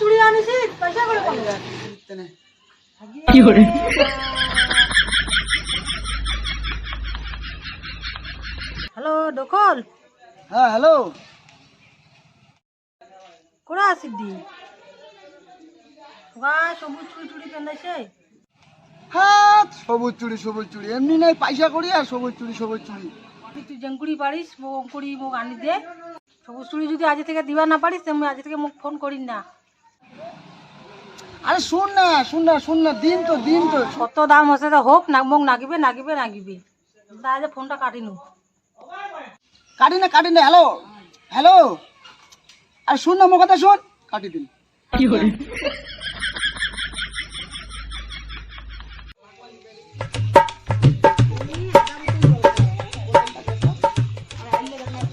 চুড়ি আনিছি পয়সা করে কম হ্যালো দখল হ্যাঁ হ্যালো। কোরা ওগা সবুজ চুড়ি চুড়ি পেন্দাইছে হ্যাঁ সবুজ চুড়ি সবুজ চুড়ি এমনি নাই পয়সা করি আর সবুজ চুড়ি সবুজ চুড়ি তুই তুই জেঙ্কুড়ি পারিস মোক অঙ্কুড়ি মোক আনি দে। সবুজ চুড়ি যদি আজ থেকে দিবা না পারিস আমি আজ থেকে মোক ফোন করিস না। আরে শুন না শুন না শুন না দিন তো দিন তো। কত দাম হচ্ছে তো হোক না মোক নাগিবে নাগিবে নাগিবে। তা ফোনটা কাটি নু। কাটি না কাটি না হ্যালো? হ্যালো? আর শুন না আমার কথা শুন। কাটি দিন। কি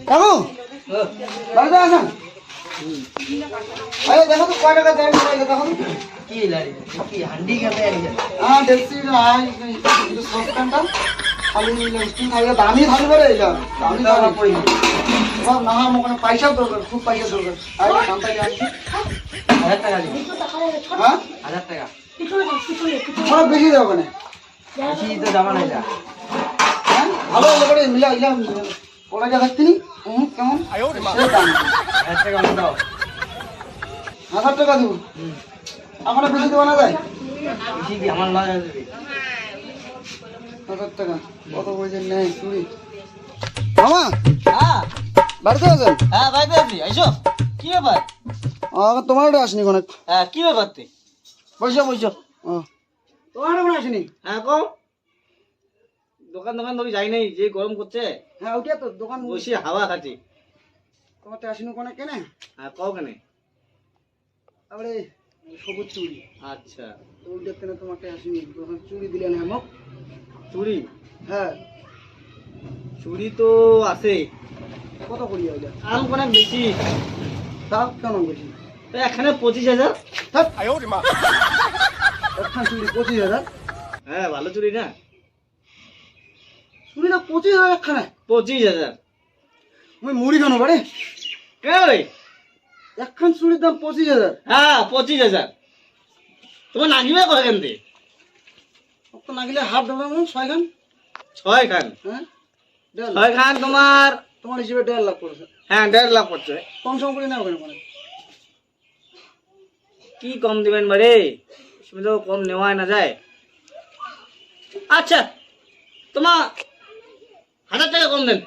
কাকু বাড়িতে আসেন আরে দেখো তো কয় টাকা দেয় দেখো কি লাড়ি কি হান্ডি গেলে একজন হ্যাঁ দেখছি আয় কিন্তু খালি থাকে দামি থাকবে বলে এটা দামি থাকবে সব না আমার কোনো পয়সা দরকার খুব পয়সা দরকার। আর দামটা কি আছে হাজার টাকা দিবি। হ্যাঁ? হাজার টাকা। সব বেশি দেবো না। বেশি তো জামা নাই যা হ্যাঁ? ভালো করে মিলা ইলাম পড়া যা থাকতিনি কেমন? দাম। তোমার আসনি অনেক হ্যাঁ কি ব্যাপার তুই বসো বসো তোমার আসনি হ্যাঁ কম দোকান দোকান যাই নাই যে গরম করছে হ্যাঁ তো দোকান বসে হাওয়া খাচ্ছি তোমারটা আসনি কোনে কেনে? হ্যাঁ কও কেন? তারপরে সবুজ চুড়ি। আচ্ছা। তো ওইটা কেন তোমাকে আসনি। তখন চুড়ি দিলে না আমাক চুড়ি? হ্যাঁ। চুড়ি তো আছে। কত করি ওইটা আম কোনে বেশি? তাও কেন বেশি? তো এখানে পঁচিশ হাজার। চুড়ি পঁচিশ হাজার। হ্যাঁ ভালো চুড়ি না? চুড়িটা পঁচিশ হাজার একখানে পঁচিশ হাজার। আমি মুড়ি কেন বাড়ে? কে রে একখান চুড়ির দাম পঁচিশ হাজার। হ্যাঁ পঁচিশ হাজার। তোমার নাগিবে কয় কেন দে? তো না গেলে হাফ দেবে আমার ছয়খান ছয় খান? হ্যাঁ? ছয় খান তোমার? তোমার হিসেবে দেড় লাখ পড়েছে। হ্যাঁ দেড় লাখ পড়ছে। কম সম করে কেন মানে কি কম দিবেন বারে? তুমি তো কম নেওয়া না যায়। আচ্ছা তোমার হাজার টাকা কম দেন।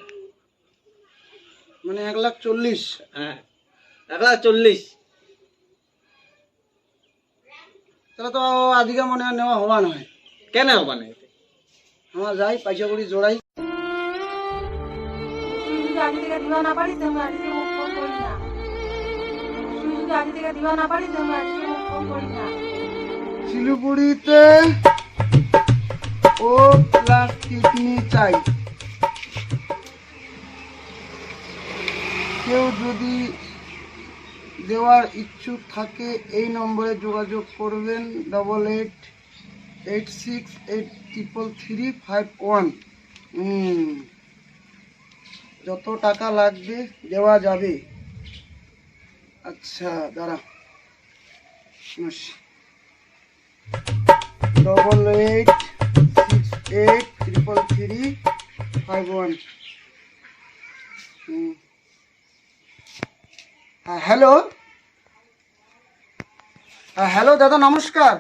মানে এক লাখ চল্লিশ। হ্যাঁ এক লাখ চল্লিশ। তাহলে তো আদিকে মনে হয় নেওয়া হওয়া নয়। কেন মানে আমার যাই পয়সা করি জোড়াই। তুই যদি আজ থেকে দিবা না পারিস আমি আজ থেকে মোক ফোন করিস না। তুই যদি আজ থেকে দিবা না পারিস আমি আজ থেকে মোক ফোন করিস না। শিলিগুড়িতে ও প্লাস কিডনি চাই। যদি দেওয়ার ইচ্ছুক থাকে, এই নম্বরে যোগাযোগ করবেন double eight eight six eight triple three five one যত টাকা লাগবে, দেওয়া যাবে। আচ্ছা দাঁড়া। Double eight six eight triple three five one হ্যাঁ হ্যালো হ্যাঁ হ্যালো দাদা, নমস্কার।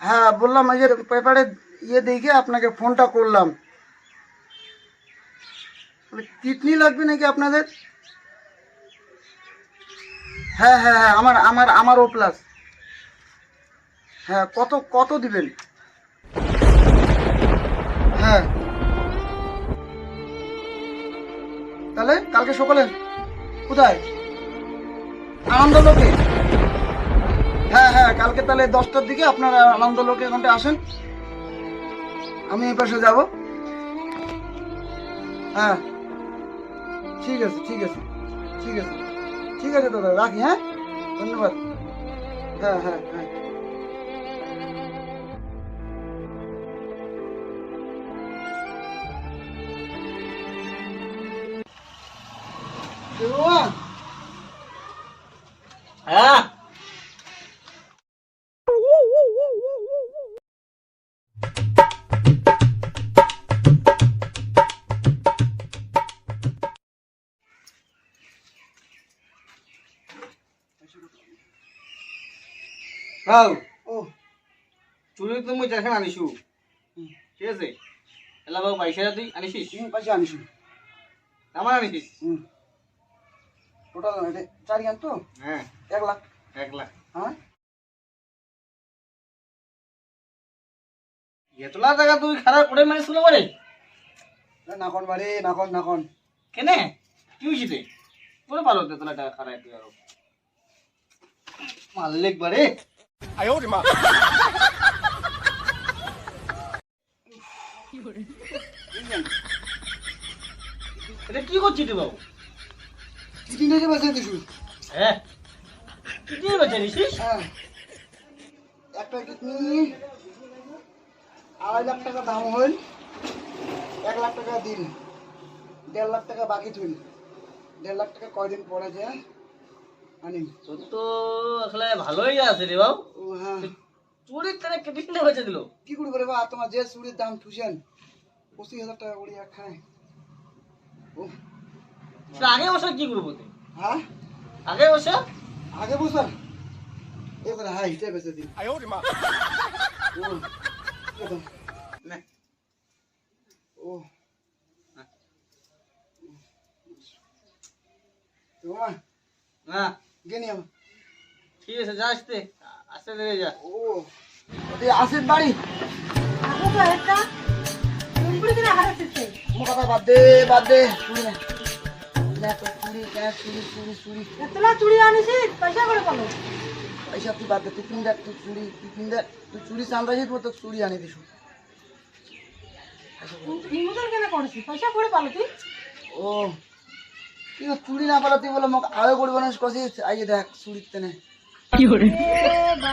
হ্যাঁ বললাম এই যে পেপারে ইয়ে দেখে আপনাকে ফোনটা করলাম। কিডনি লাগবে নাকি আপনাদের? হ্যাঁ হ্যাঁ হ্যাঁ আমার আমার আমার ও প্লাস হ্যাঁ কত কত দিবেন? হ্যাঁ। তাহলে কালকে সকালে কোথায়? আনন্দলোকে হ্যাঁ হ্যাঁ কালকে তাহলে দশটার দিকে আপনারা আনন্দলোকে এখানটা আসেন। আমি এই পাশে যাব। হ্যাঁ। ঠিক আছে ঠিক আছে ঠিক আছে। ঠিক আছে দাদা, রাখি হ্যাঁ? ধন্যবাদ। হ্যাঁ হ্যাঁ হ্যাঁ। হ্যাঁ হ্যাঁ ও চুরি তো মুই দেখেন আনিছু ঠিক আছে এলা বাবু পয়সা তুই আনিছিস হুম পয়সা আনিস আমার আনিছিস হুম টোটাল চারি গান তো হ্যাঁ। এক লাখ। এক লাখ। হ্যাঁ? এতলা টাকা তুই খারাপ করে মানে শুনে পারে নাখন বাড়ি নাখন নাখন। কেনে? কি হয়েছে করে পারো এতলা টাকা খারাপ তুই আরও মালিক বারে এটা কি করছিস তুই বাবু? বসে দিছু হ্যাঁ। তুই কি বেঁচে নিছিস হ্যাঁ। একটা কিডনি আড়াই লাখ টাকা দাম হইল এক লাখ টাকা দিন দেড় লাখ টাকা বাকি থইল দেড় লাখ টাকা কয়দিন পরে যে আনিম তোর তো আসলে ভালোই আছে রে বাবু। ও হ্যাঁ। চুরির তারা কেটে বেঁচে দিল। কি করব রে বা তোমার যে চুরির দাম ঠুসেন পঁচিশ হাজার টাকা করে খায়। ও আগে বছর কি করব তুই হ্যাঁ? আগে বছর আগে এবারে হ্যাঁ হিটে বেঁচে দিন। ও এবার, না। ও। তোমার না গেনি আমার ঠিক আছে যা আসতে। আসতে দেবে যা। ও। ওটি আসিফ বাড়ি। আমার কথা বাদ দে বাদ দে। চুরি না। দেখ, এতলা পয়সা করে পয়সা তুই বাদ দে তুই কিন দেখ তুই চুরি তুই কিন দেখ। তুই চুরি চান্দাছি তুই তো চুরি আনি দিস ইমোদন কেন করেছিস? পয়সা করে পালো তুই। ও তুই তো না পালা তুই বলে মোক আয়ো করব না দেখ চুরির তেনে। এ বা